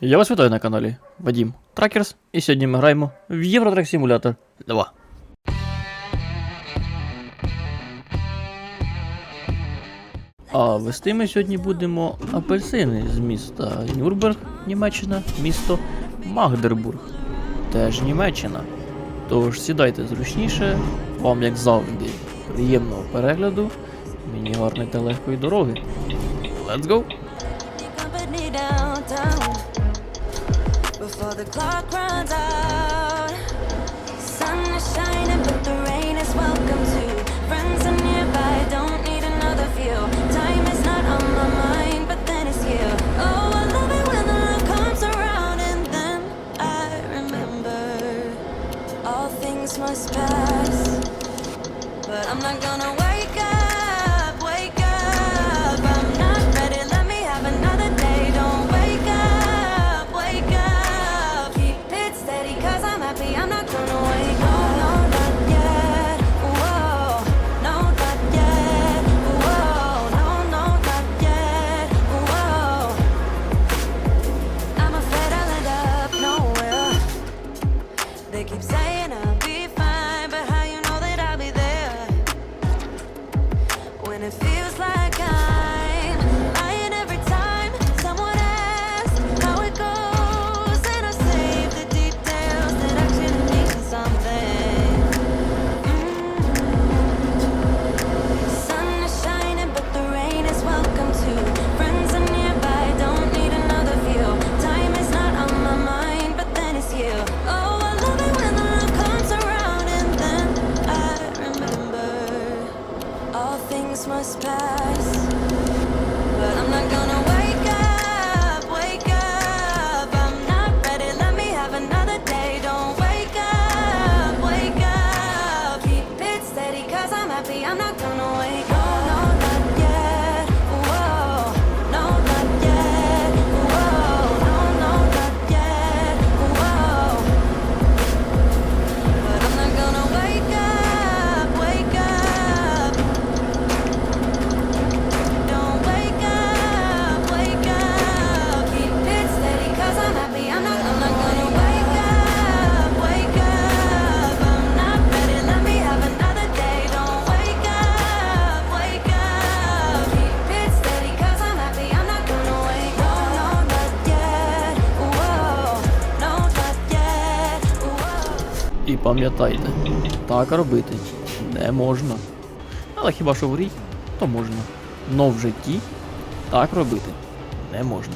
Я вас вітаю на каналі Вадім Тракерс, і сьогодні ми граємо в Євротрек Симулятор 2. А вести ми сьогодні будемо апельсини з міста Нюрнберг, Німеччина, місто Магдербург, теж Німеччина. Тож сідайте зручніше, вам, як завжди, приємного перегляду, мені гарної та легкої дороги. Let's go! before the clock runs out. Sun is shining, but the rain is welcome too. Friends are nearby, don't need another view. Time is not on my mind, but then it's you. Oh, I love it when the love comes around, and then I remember all things must pass. But I'm not gonna wake up. Пам'ятайте, так робити не можна. Але хіба що в рій, то можна. Но в житті так робити не можна.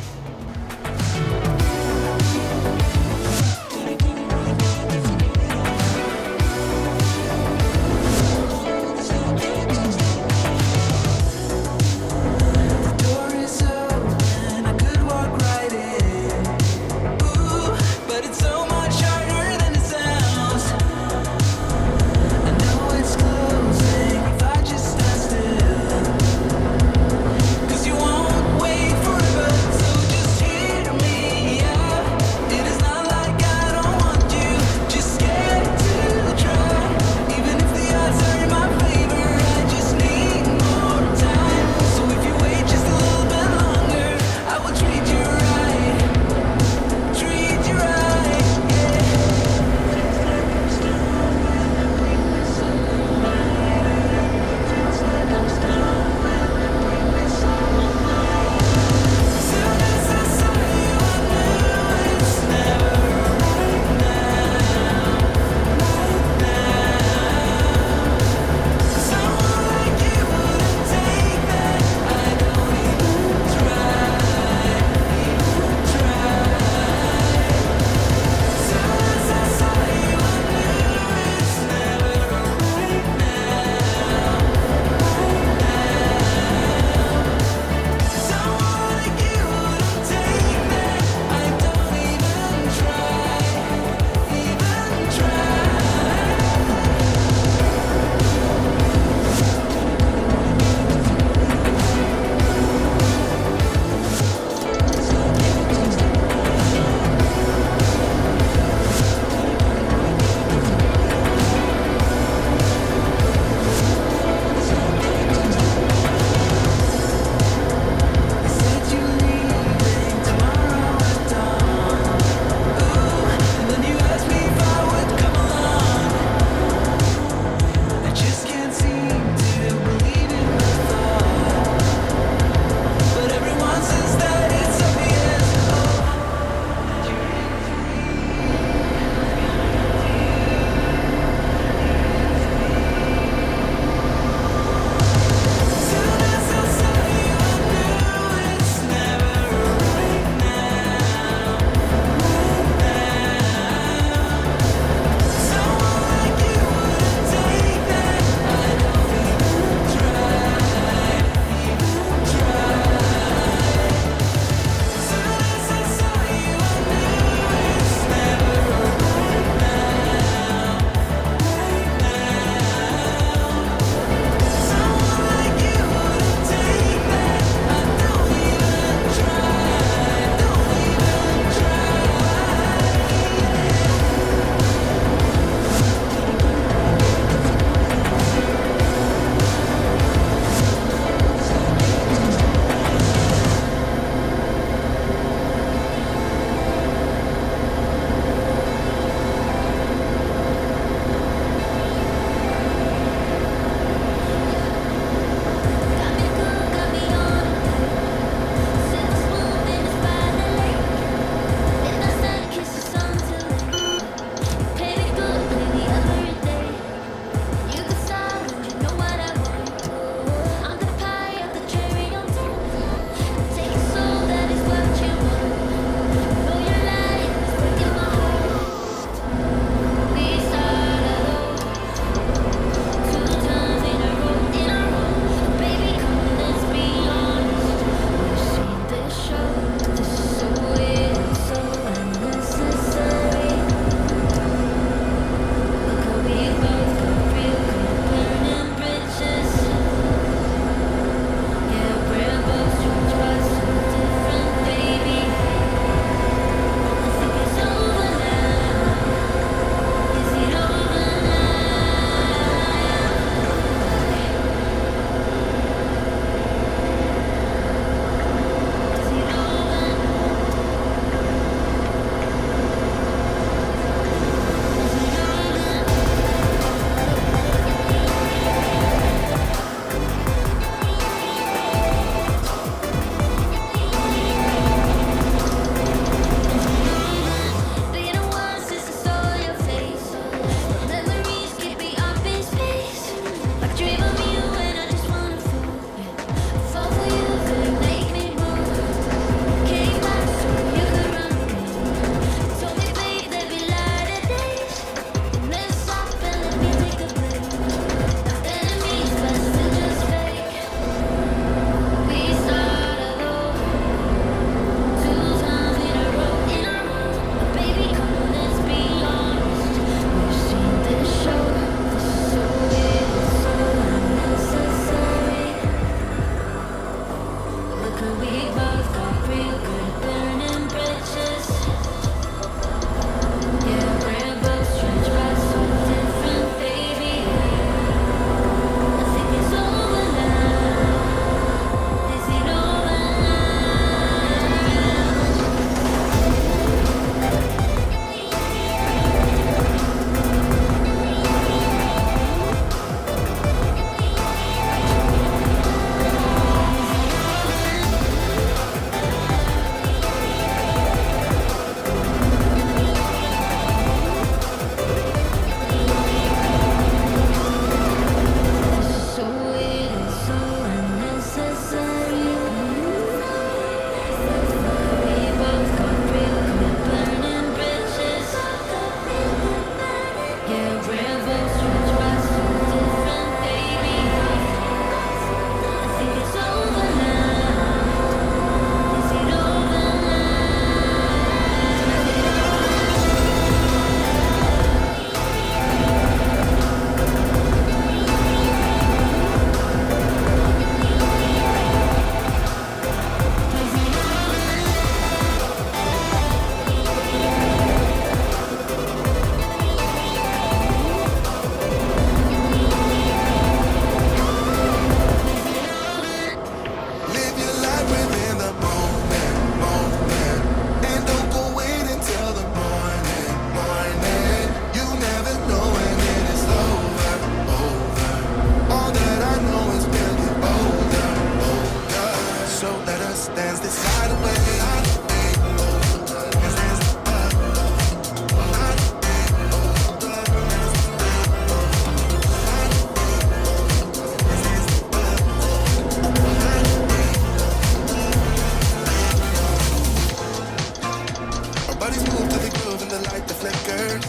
Flickers.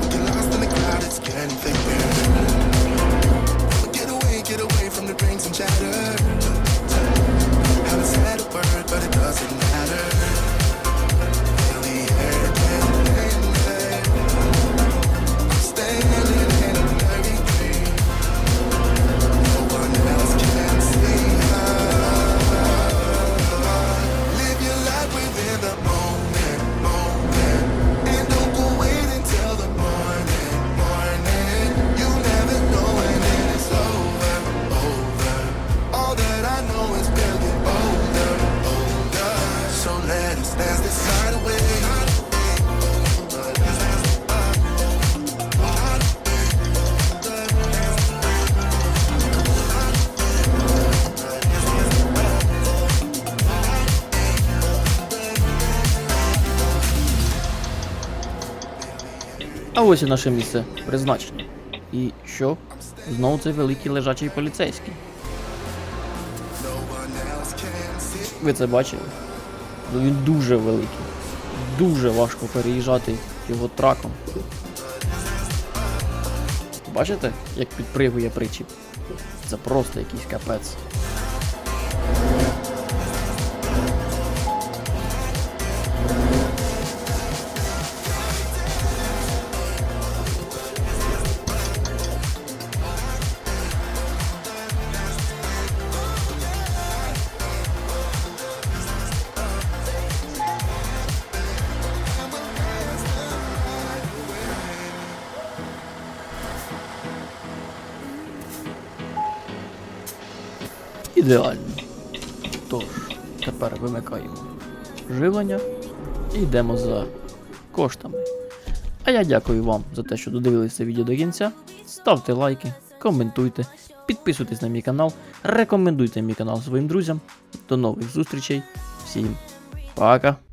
We get lost in the crowd, it's getting thicker. Get away, get away from the drinks and chatter. А ось і наше місце призначення. І що? Знову цей великий лежачий поліцейський. Ви це бачили? Ну він дуже великий. Дуже важко переїжджати його траком. Бачите, як підпригує причіп? Це просто якийсь капець. Ідеально. Тож, тепер вимикаємо живлення і йдемо за коштами. А я дякую вам за те, що додивилися відео до кінця. Ставте лайки, коментуйте, підписуйтесь на мій канал, рекомендуйте мій канал своїм друзям. До нових зустрічей. Всім пока!